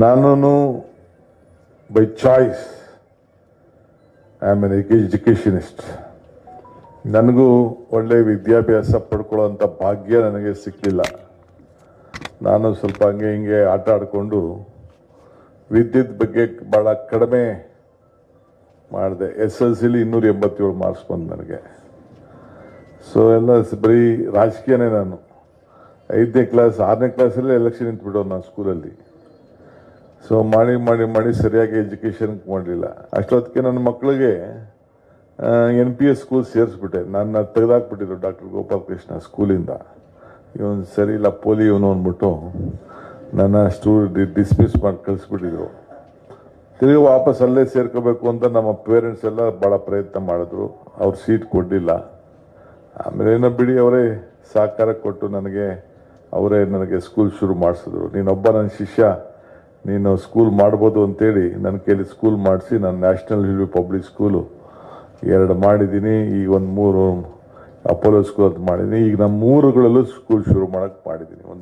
ನಾನು by choice I am an educationist ನನಗೂ ಒಳ್ಳೆಯ ವಿದ್ಯಾಭ್ಯಾಸ ಪಡ್ಕೊಳ್ಳೋಂಥ ಭಾಗ್ಯ ನನಗೆ ಸಿಕ್ಕಿಲ್ಲ ನಾನು ಸ್ವಲ್ಪ ಹಂಗೆ ಹಿಂಗೆ ಆಟ ಆಡಿಕೊಂಡು ವಿದ್ಯುತ್ ಬಗ್ಗೆ ಭಾಳ ಕಡಿಮೆ ಮಾಡಿದೆ. ಎಸ್ ಎಲ್ ಸಿಲಿ ಇನ್ನೂರ ಎಂಬತ್ತೇಳು ಮಾರ್ಕ್ಸ್ ಬಂದು ನನಗೆ. ಸೊ ಎಲ್ಲ ಬರೀ ರಾಜಕೀಯನೇ ನಾನು. ಐದನೇ ಕ್ಲಾಸ್ ಆರನೇ ಕ್ಲಾಸಲ್ಲೇ ಎಲೆಕ್ಷನ್ ನಿಂತ್ಬಿಡೋದು ನಾನು ಸ್ಕೂಲಲ್ಲಿ ಸೊ ಮಾಡಿ ಮಾಡಿ ಮಾಡಿ ಸರಿಯಾಗಿ ಎಜುಕೇಷನ್ ಮಾಡಲಿಲ್ಲ. ಅಷ್ಟೊತ್ತಿಗೆ ನನ್ನ ಮಕ್ಕಳಿಗೆ ಎನ್ ಪಿ ಎಸ್ ಸ್ಕೂಲ್ ಸೇರಿಸ್ಬಿಟ್ಟೆ. ನನ್ನ ತೆಗೆದಾಕ್ಬಿಟ್ಟಿದ್ರು ಡಾಕ್ಟರ್ ಗೋಪಾಲ್ ಕೃಷ್ಣ ಸ್ಕೂಲಿಂದ ಇವನು ಸರಿ ಇಲ್ಲ ಪೋಲಿ ಇವನು ಅಂದ್ಬಿಟ್ಟು ನನ್ನ ಸ್ಟೂ ಡಿಸ್ಮಿಸ್ ಮಾಡಿ ಕಳಿಸ್ಬಿಟ್ಟಿದ್ರು. ತಿರುಗಿ ವಾಪಸ್ ಅಲ್ಲೇ ಸೇರ್ಕೋಬೇಕು ಅಂತ ನಮ್ಮ ಪೇರೆಂಟ್ಸ್ ಎಲ್ಲ ಭಾಳ ಪ್ರಯತ್ನ ಮಾಡಿದ್ರು. ಅವ್ರು ಸೀಟ್ ಕೊಡಲಿಲ್ಲ. ಆಮೇಲೆ ಏನೋ ಬಿಡಿ ಅವರೇ ಸಹಕಾರ ಕೊಟ್ಟು ನನಗೆ, ಅವರೇ ನನಗೆ ಸ್ಕೂಲ್ ಶುರು ಮಾಡಿಸಿದ್ರು. ನೀನೊಬ್ಬ ನನ್ನ ಶಿಷ್ಯ. ನೀನು ಸ್ಕೂಲ್ ಮಾಡ್ಬೋದು ಅಂತೇಳಿ ನನ್ನ ಕೈಲಿ ಸ್ಕೂಲ್ ಮಾಡಿಸಿ ನಾನು ನ್ಯಾಷನಲ್ ಹಿಲ್ವಿ ಪಬ್ಲಿಕ್ ಸ್ಕೂಲು ಎರಡು ಮಾಡಿದ್ದೀನಿ, ಈಗ ಒಂದು ಮೂರು ಅಪೋಲೋ ಸ್ಕೂಲ್ ಅಂತ ಮಾಡಿದ್ದೀನಿ. ಈಗ ನಮ್ಮ ಮೂರುಗಳಲ್ಲೂ ಸ್ಕೂಲ್ ಶುರು ಮಾಡೋಕ್ಕೆ ಮಾಡಿದ್ದೀನಿ. ಒಂದು